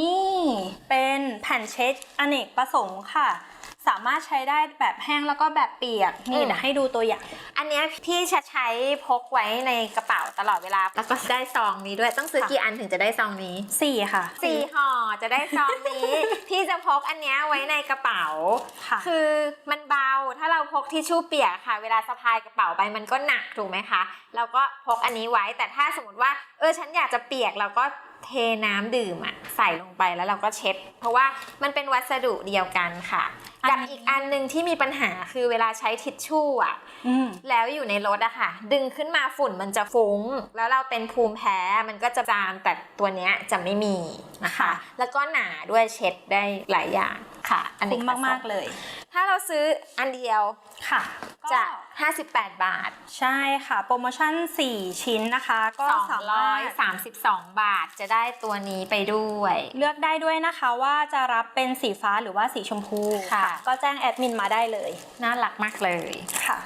นี่เป็นแผ่นเช็ดอเนกประสงค์ค่ะ สามารถใช้ได้แบบแห้งแล้วก็แบบเปียก นี่อืมเดี๋ยวให้ดูตัวอย่าง อันเนี้ยพี่จะใช้พกไว้ในกระเป๋าตลอดเวลา แล้วก็ได้ซองนี้ด้วยต้องซื้อค่ะกี่อันถึงจะได้ซองนี้สี่ค่ะสี่ห่อจะได้ซองนี้ พี่จะพกอันเนี้ยไว้ในกระเป๋าค่ะคือมันเบาถ้าเราพกทิชชู่เปียกค่ะ เวลาสะพายกระเป๋าไปมันก็หนักถูกไหมคะ เราก็พกอันนี้ไว้แต่ถ้าสมมติว่าเออฉันอยากจะเปียกเราก็ เทน้ำดื่มอะใส่ลงไปแล้วเราก็เช็ด เพราะว่ามันเป็นวัสดุเดียวกันค่ะอันกับนี้ อีกอันหนึ่งที่มีปัญหาคือเวลาใช้ทิชชู่อะอืมแล้วอยู่ในรถอะค่ะ ดึงขึ้นมาฝุ่นมันจะฟุ้ง แล้วเราเป็นภูมิแพ้มันก็จะจามแต่ตัวเนี้ยจะไม่มีนะคะค่ะแล้วก็หนาด้วยเช็ดได้หลายอย่างค่ะ อันนี้คุ้มมาก ๆ เลย ถ้าเราซื้ออันเดียวค่ะจะก็58 บาท ใช่ค่ะ โปรโมชั่น 4 ชิ้นนะคะ ก็สามารถ232 บาทจะได้ตัวนี้ไปด้วย เลือกได้ด้วยนะคะว่าจะรับเป็นสีฟ้าหรือว่าสีชมพูค่ะ ก็แจ้งแอดมินมาได้เลย น่ารักมากเลยค่ะ